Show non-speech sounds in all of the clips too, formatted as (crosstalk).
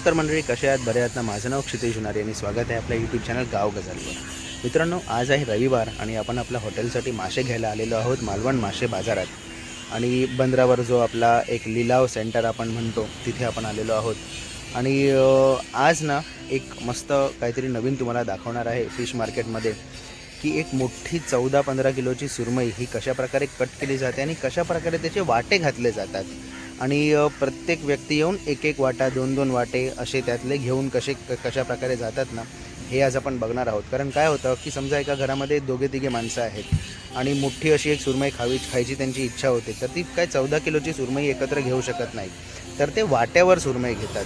नमस्कार मंडळी कसे आहेत? बरे आहेत ना? माझं नाव क्षितेश जुनारी आणि स्वागत आहे आपल्या यूट्यूब चॅनल गाव गजालवर. मित्रांनो आज आहे रविवार आणि आपण आपल्या हॉटेलसाठी मासे घ्यायला आलेलो आहोत मालवण मासे बाजारात. आणि बंदरावर जो आपला एक लिलाव सेंटर आपण म्हणतो तिथे आपण आलेलो आहोत. आणि आज ना एक मस्त काहीतरी नवीन तुम्हाला दाखवणार आहे फिश मार्केटमध्ये की एक मोठी चौदा पंधरा किलोची सुरमई ही कशा प्रकारे कट केली जाते आणि कशा प्रकारे त्याचे वाटे घातले जातात. आणि प्रत्येक व्यक्ती येऊन एक एक वाटा दोन दोन वाटे असे त्यातले घेऊन कसे क- कशा प्रकारे जातात ना हे आज आपण बघणार आहोत. कारण काय होतं की समजा एका घरामध्ये दोघे तिघे माणसं आहेत आणि मोठी अशी एक सुरमई खावी खायची त्यांची इच्छा होते तर ती काय चौदा किलोची सुरमई एकत्र घेऊ शकत नाही तर ते वाट्यावर सुरमई घेतात.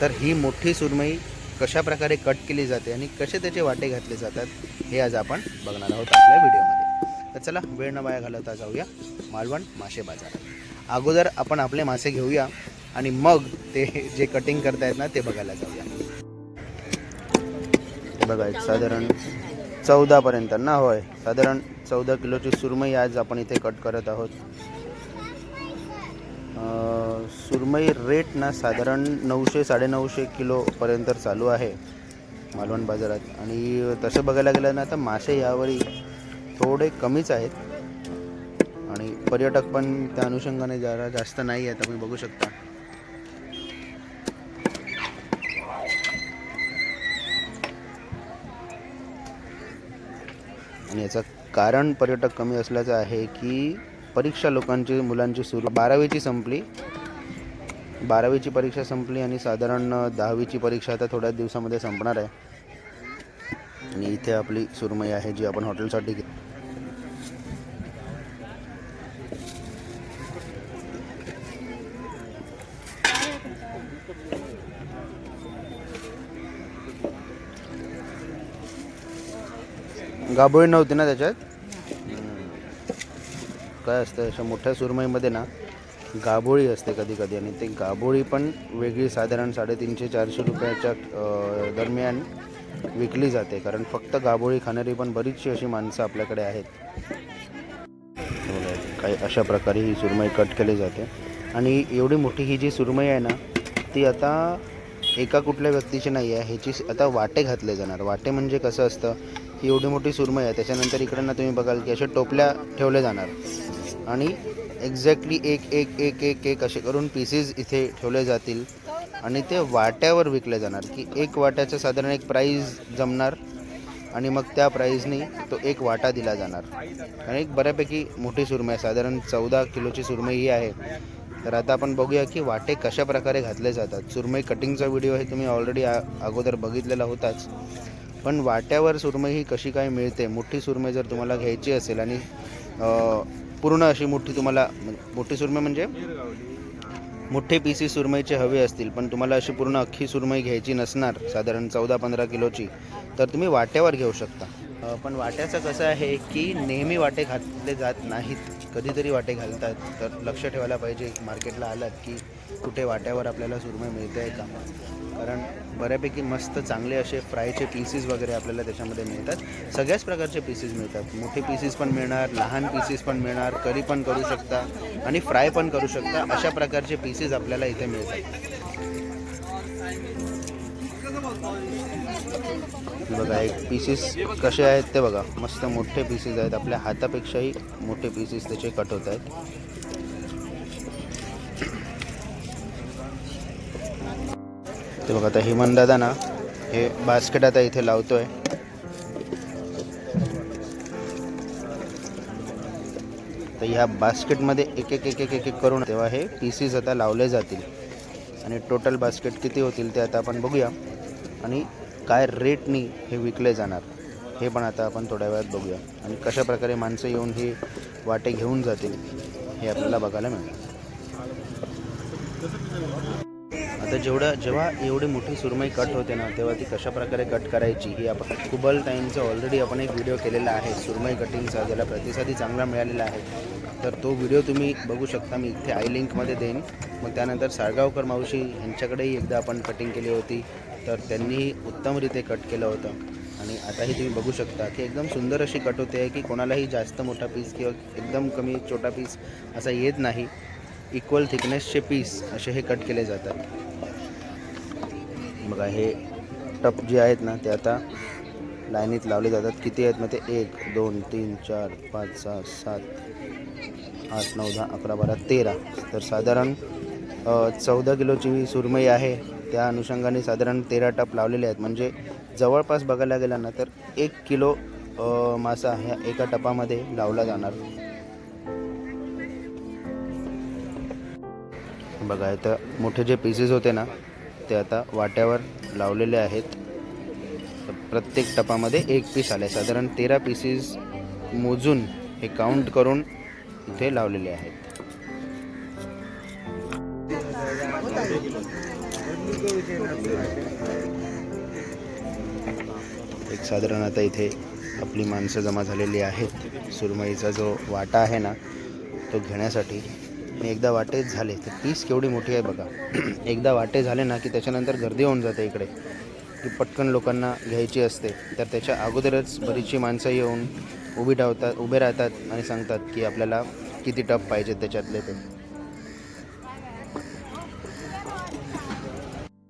तर ही मोठी सुरमई कशा प्रकारे कट केली जाते आणि कसे त्याचे वाटे घातले जातात हे आज आपण बघणार आहोत आपल्या व्हिडिओमध्ये. तर चला वेळ न वाया घालवता जाऊया. मालवण मासे बाजारात. अगोदर आपण आपले मासे घेऊया आणि मग ते जे कटिंग करतायत ना ते बघायला जाऊया. बघा एक साधारण चौदापर्यंत ना होय. साधारण चौदा किलोची सुरमई आज आपण इथे कट करत आहोत. सुरमई रेट ना साधारण नऊशे साडेनऊशे किलोपर्यंत चालू आहे मालवण बाजारात. आणि तसं बघायला गेलं ना तर मासे यावरी थोडे कमीच आहेत. पर्यटक पण त्या अनुषंगाने जरा जास्त नाही आहेत तुम्ही बघू शकता. आणि याचं कारण पर्यटक कमी असल्याचं आहे की परीक्षा लोकांची मुलांची सुरू बारावीची संपली. बारावीची परीक्षा संपली आणि साधारण दहावीची परीक्षा आता थोड्याच दिवसामध्ये संपणार आहे. आणि इथे आपली सुरमई आहे जी आपण हॉटेलसाठी घेतो गाभोळी नव्हती ना त्याच्यात? काय असतं अशा मोठ्या सुरमईमध्ये ना गाभोळी असते कधी कधी आणि ते गाभोळी पण वेगळी साधारण साडेतीनशे चारशे रुपयाच्या दरम्यान विकली जाते. कारण फक्त गाभोळी खाणारी पण बरीचशी अशी माणसं आपल्याकडे आहेत. काही अशा प्रकारे ही सुरमई कट केली जाते. आणि एवढी मोठी ही जी सुरमई आहे ना ती आता एका कुठल्या व्यक्तीची नाही आहे ह्याची आता वाटे घातले जाणार. वाटे म्हणजे कसं असतं ही एवढी मोठी सुरमई आहे. त्याच्यानंतर इकडं ना तुम्ही बघाल की अशा टोपल्या ठेवल्या जाणार. आणि एक्झॅक्टली एक एक एक एक एक असे करून पीसेस इथे ठेवले जातील. आणि ते वाट्यावर विकले जाणार की एक वाट्याचं साधारण एक प्राईज जमणार. आणि मग त्या प्राईजनी तो एक वाटा दिला जाणार. आणि एक बऱ्यापैकी मोठी सुरमई आहे. साधारण चौदा किलोची सुरमई ही आहे. तर आता आपण बघूया की वाटे कशा प्रकारे घातले जातात. सुरमई कटिंगचा व्हिडिओ हे तुम्ही ऑलरेडी अगोदर बघितलेला होताच. पण वाट्यावर सुरमई ही कशी काय मिळते? मोठी सुरमई जर तुम्हाला घ्यायची असेल आणि पूर्ण अशी मोठी तुम्हाला मोठी सुरमई म्हणजे मोठे पीसी सुरमईचे हवे असतील पण तुम्हाला अशी पूर्ण अख्खी सुरमई घ्यायची नसणार साधारण चौदा पंधरा किलोची तर तुम्ही वाट्यावर घेऊ शकता. पण वाट्याचं कसं आहे की नेहमी वाटे घातले जात नाहीत. कधीतरी वाटे घालतात. तर लक्ष ठेवायला पाहिजे मार्केटला आलात की कुठे वाट्यावर आपल्याला सुरमई मिळते आहे का? कारण बऱ्यापैकी मस्त चांगले असे फ्रायचे पीसेस वगैरे आपल्याला त्याच्यामध्ये मिळतात. सगळ्याच प्रकारचे पीसेस मिळतात. मोठे पीसेस पण मिळणार लहान पीसेस पण मिळणार करी पण करू शकता आणि फ्राय पण करू शकता. अशा प्रकारचे पीसेस आपल्याला इथे मिळतात. बघा एक पीसेस कसे आहेत ते बघा. मस्त मोठे पीसेस आहेत. आपल्या हातापेक्षाही मोठे पीसेस त्याचे कट होत आहेत. ते बघा आता हेमन दादा ना हे बास्केट आता इथे लावतोय. तर ह्या बास्केटमध्ये एक एक एक एक एक एक करून तेव्हा हे पीसीस आता लावले जातील. आणि टोटल बास्केट किती होतील ते आता आपण बघूया. आणि काय रेटनी हे विकले जाणार हे पण आता आपण थोड्या वेळात बघूया. आणि कशा प्रकारे माणसं येऊन ही वाटे घेऊन जातील हे आपल्याला बघायला मिळेल जेवढं जेव्हा एवढी मोठी सुरमई कट होते ना तेव्हा ती कशाप्रकारे कट करायची ही आपण कुबल टाईमचं ऑलरेडी आपण एक व्हिडिओ केलेला आहे सुरमई कटिंगचा ज्याला प्रतिसादी चांगला मिळालेला आहे. तर तो व्हिडिओ तुम्ही बघू शकता मी इथे आय लिंकमध्ये देईन. मग त्यानंतर साळगावकर मावशी यांच्याकडेही एकदा आपण कटिंग केली होती. तर त्यांनीही उत्तमरित्या कट केलं होतं. आणि आताही तुम्ही बघू शकता की एकदम सुंदर अशी कट होते आहे की कोणालाही जास्त मोठा पीस किंवा एकदम कमी छोटा पीस असा येत नाही. इक्वल थिकनेसचे पीस असे हे कट केले जातात. बघा हे टप जे आहेत ना ते आता लाईनीत लावले जातात. किती आहेत मग ते? एक दोन तीन चार पाच सहा सात आठ नऊ दहा अकरा बारा तेरा. तर साधारण चौदा किलोची सुरमई आहे. त्या अनुषंगाने साधारण तेरा टप लावलेले आहेत. म्हणजे जवळपास बघायला गेला ना तर एक किलो मासा ह्या एका टपामध्ये लावला जाणार. बघा इथं मोठे जे पीसेस होते ना ते आता वाट्यावर लावलेले आहेत. प्रत्येक टपामध्ये एक पीस आले साधारण तेरा पीसेस मोजून हे काउंट करून इथे लावलेले आहेत. एक साधारण आता इथे आपली माणसं जमा झालेली आहेत. सुरमईचा जो वाटा आहे ना तो घेण्यासाठी आणि एकदा वाटे झाले तर पीस केवढी मोठी आहे बघा. (clears throat) एकदा वाटे झाले ना की त्याच्यानंतर गर्दी होऊन जाते इकडे. की पटकन लोकांना घ्यायची असते. तर त्याच्या अगोदरच बरीचशी माणसं येऊन उभी राहतात उभे राहतात आणि सांगतात की आपल्याला किती टप पाहिजेत त्याच्यातले ते.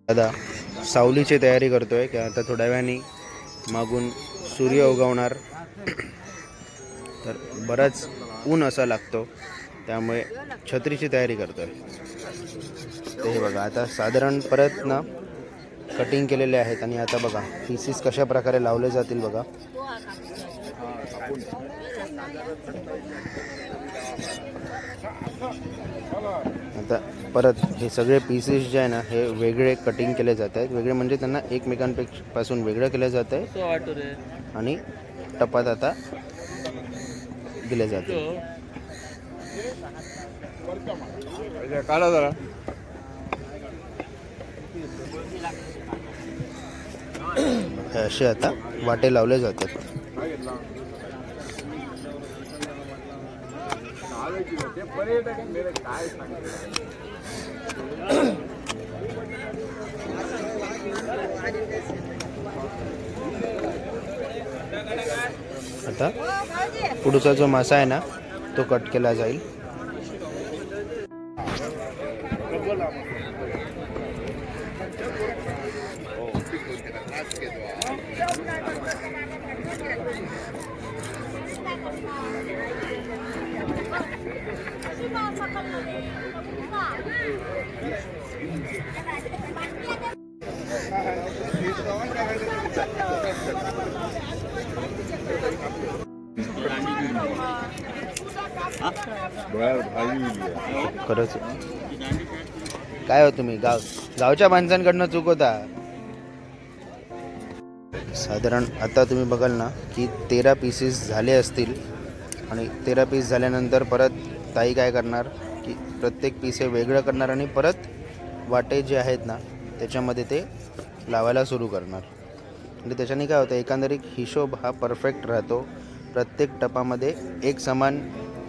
दादा सावलीची तयारी करतोय की आता थोड्या वेळाने मागून सूर्य उगवणार. (clears throat) तर बराच ऊन असा लागतो. त्यामुळे छत्रीची तयारी करतोय. ते हे बघा आता साधारण परत ना कटिंग केलेले आहेत आणि आता बघा पीसेस कशा प्रकारे लावले जातील बघा. आता परत हे सगळे पीसेस जे आहे ना हे वेगळे कटिंग केले जात आहेत. वेगळे म्हणजे त्यांना एकमेकांपासून वेगळं केलं जात आहे. आणि टपात आता दिले जाते काढा जरा. असे आता वाटे लावले जातात. आता पुढचा जो मासा आहे ना तो कट केला जाईल खरंच. काय हो तुम्ही? गाव गावच्या माणसांकडनं चुकवता साधारण आता तुम्ही बघाल ना की तेरा पीसेस झाले असतील. आणि तेरा पीस झाल्यानंतर परत ताई काय करणार की प्रत्येक पीस हे वेगळं करणार आणि परत वाटे जे आहेत ना त्याच्यामध्ये ते लावायला सुरू करणार. म्हणजे त्याच्याने काय होतं एकंदरीत हिशोब हा परफेक्ट राहतो. प्रत्येक टपामध्ये एक समान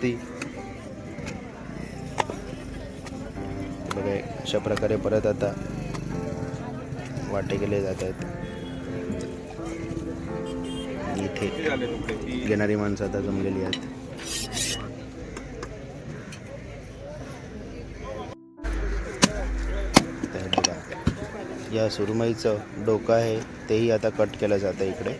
असती. बघा अशा प्रकारे परत आता वाटे केले जात आहेत इथे घेणारी माणसं आता जमलेली आहेत. या सुरमईचं डोकं आहे तेही आता कट केलं जातं इकडे.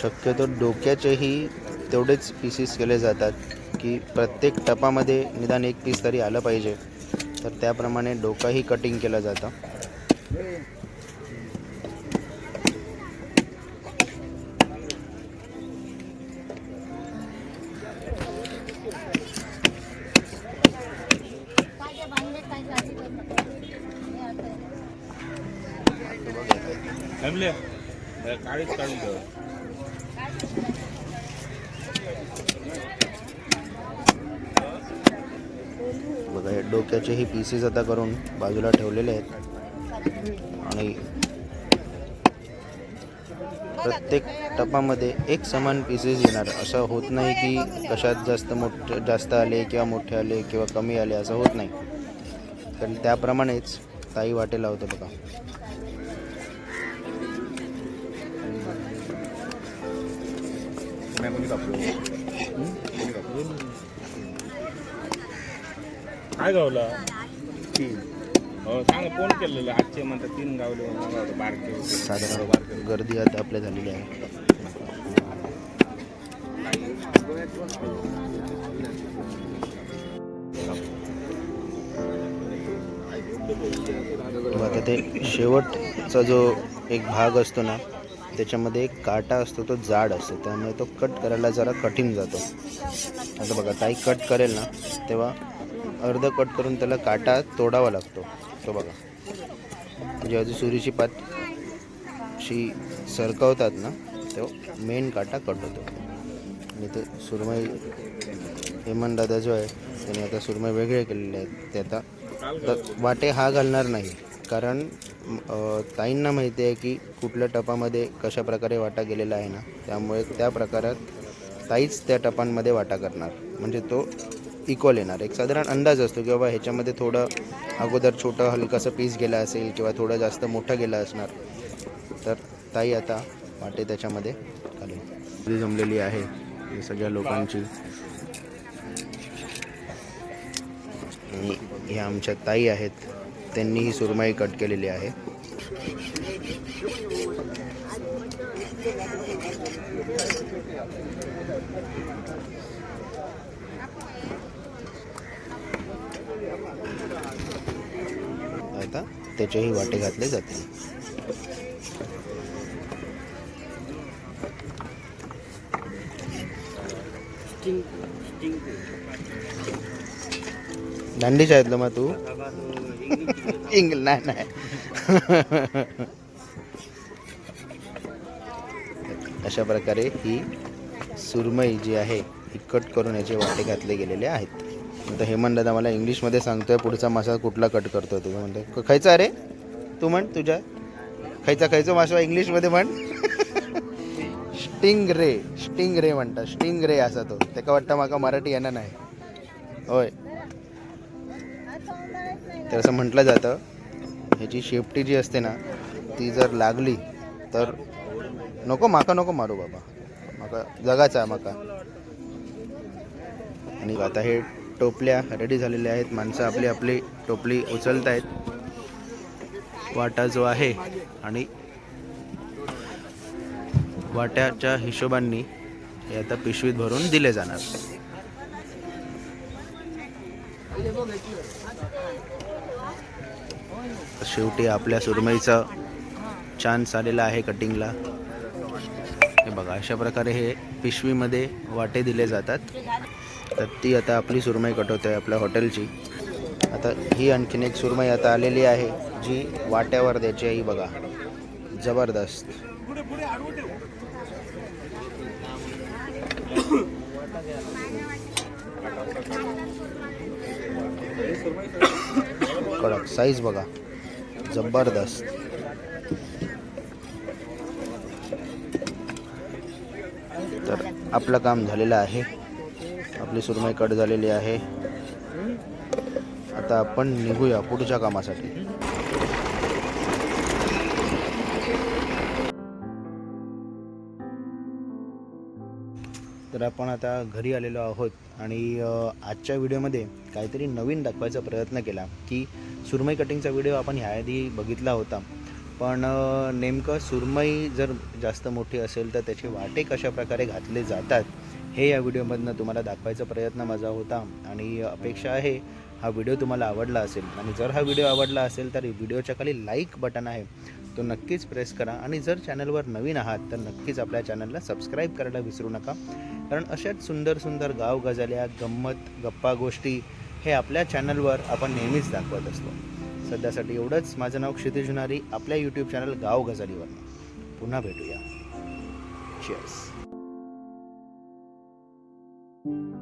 शक्यतो डोक्याचेही तेवढेच पीसेस केले जातात की प्रत्येक टपामध्ये निदान एक पीस तरी आलं पाहिजे. तर त्याप्रमाणे डोकाही कटिंग केलं जातं. काढून डोक्याचे हे पीसेस आता करून बाजूला ठेवलेले आहेत. आणि प्रत्येक टपामध्ये एक समान पीसेस येणार. असं होत नाही की कशात जास्त मोठे जास्त आले किंवा मोठे आले किंवा कमी आले असं होत नाही. कारण त्याप्रमाणेच ताई वाटेला होतं बघा. नाही काय गावला? हो सांग फोन केलेलं? आजचे म्हणतात तीन गावले म्हणून बारके होते. साधारण गर्दी आता आपल्या झालेली आहे. मग आता ते शेवटचा जो एक भाग असतो ना त्याच्यामध्ये एक काटा असतो तो जाड असतो. त्यामुळे तो कट करायला जरा कठीण जातो. आता बघा ताई कट करेल ना तेव्हा अर्ध कट करून त्याला काटा तोडावा लागतो. तो बघा. म्हणजे जेव्हा सुरीची पात शी सरकवतात ना तो मेन काटा कट होतो. आणि ते सुरमई हेमन दादा जो आहे त्याने आता सुरमई वेगळे केलेले आहेत. ते आता तर वाटे हा घालणार नाही. कारण ताईंना माहिती आहे की कुठल्या टपामध्ये कशा प्रकारे वाटा गेलेला आहे ना त्यामुळे त्या प्रकारात ताईच त्या टपांमध्ये वाटा करणार. म्हणजे तो इक्वल येणार. एक साधारण अंदाज असतो की बाबा ह्याच्यामध्ये थोडं अगोदर छोटं हलकासं पीस गेलं असेल किंवा थोडं जास्त मोठं गेलं असणार. तर ताई आता वाटे त्याच्यामध्ये घालून. जमलेली आहे. सगळ्या लोकांची. आणि ह्या आमच्या ताई आहेत. त्यांनी ही सुरमाई कट केलेली आहे. त्याचेही वाटे घातले जातील. दांडीच आहेतलं मग तू? इंग्ल नाही नाही. अशा प्रकारे ही सुरमई जी आहे ही कट करून याचे वाटे घातले गेलेले आहेत. आता हेमंत दादा मला इंग्लिशमध्ये सांगतोय पुढचा मासा कुठला कट करतो तुझं म्हणतो खायचा रे तू म्हण तुझ्या. खायचा खायचा मासा इंग्लिशमध्ये म्हण. (laughs) स्टिंग रे स्टिंग रे म्हणता स्टिंग रे असा तो. त्याका वाटतं माका मराठी येणार नाही. होय. तर असं म्हटलं जातं. ह्याची शेपटी जी असते ना ती जर लागली तर नको माका नको मारू बाबा. माका जगाचा आहे माका. आणि आता हे टोपल्या रेडी झालेल्या आहेत. माणसं आपली आपली टोपली उचलत आहेत वाटा जो आहे आणि वाट्याच्या हिशोबांनी हे आता पिशवीत भरून दिले जाणार. शेवटी आपल्या सुरमईचा चान्स आलेला आहे कटिंगला. हे बघा अशा प्रकारे हे पिशवीमध्ये वाटे दिले जातात. तर ती आता आपली सुरमई कटवते आहे आपल्या हॉटेलची. आता ही आणखीन एक सुरमई आता आलेली आहे जी वाट्यावर द्यायची आहे ही बघा. जबरदस्त. कडक साईज बघा. जबरदस्त. तर आपलं काम झालेलं आहे. आपली सुरमई कट झालेली आहे. आता आपण निघूया पुढच्या कामासाठी. तर आपण आता घरी आलेलो आहोत आणि आजच्या व्हिडिओमध्ये काहीतरी नवीन दाखवायचा प्रयत्न केला की सुरमई कटिंगचा व्हिडिओ आपण ह्याआधी बघितला होता. पण नेमकं सुरमई जर जास्त मोठी असेल तर त्याचे वाटे कशा प्रकारे घातले जातात? हे या व्हिडिओमधनं तुम्हाला दाखवायचा प्रयत्न माझा होता आणि अपेक्षा आहे हा व्हिडिओ तुम्हाला आवडला असेल. आणि जर हा व्हिडिओ आवडला असेल तर व्हिडिओच्या खाली लाईक बटन आहे. तो नक्कीच प्रेस करा. आणि जर चॅनलवर नवीन आहात तर नक्कीच आपल्या चॅनलला सबस्क्राईब करायला विसरू नका. कारण अशाच सुंदर सुंदर गाव गजाल्या गंमत गप्पा गोष्टी हे आपल्या चॅनलवर आपण नेहमीच दाखवत असतो. सध्यासाठी एवढंच. माझं नाव क्षितिज जुनारी. आपल्या यूट्यूब चॅनल गाव गजालीवर पुन्हा भेटूया. thank you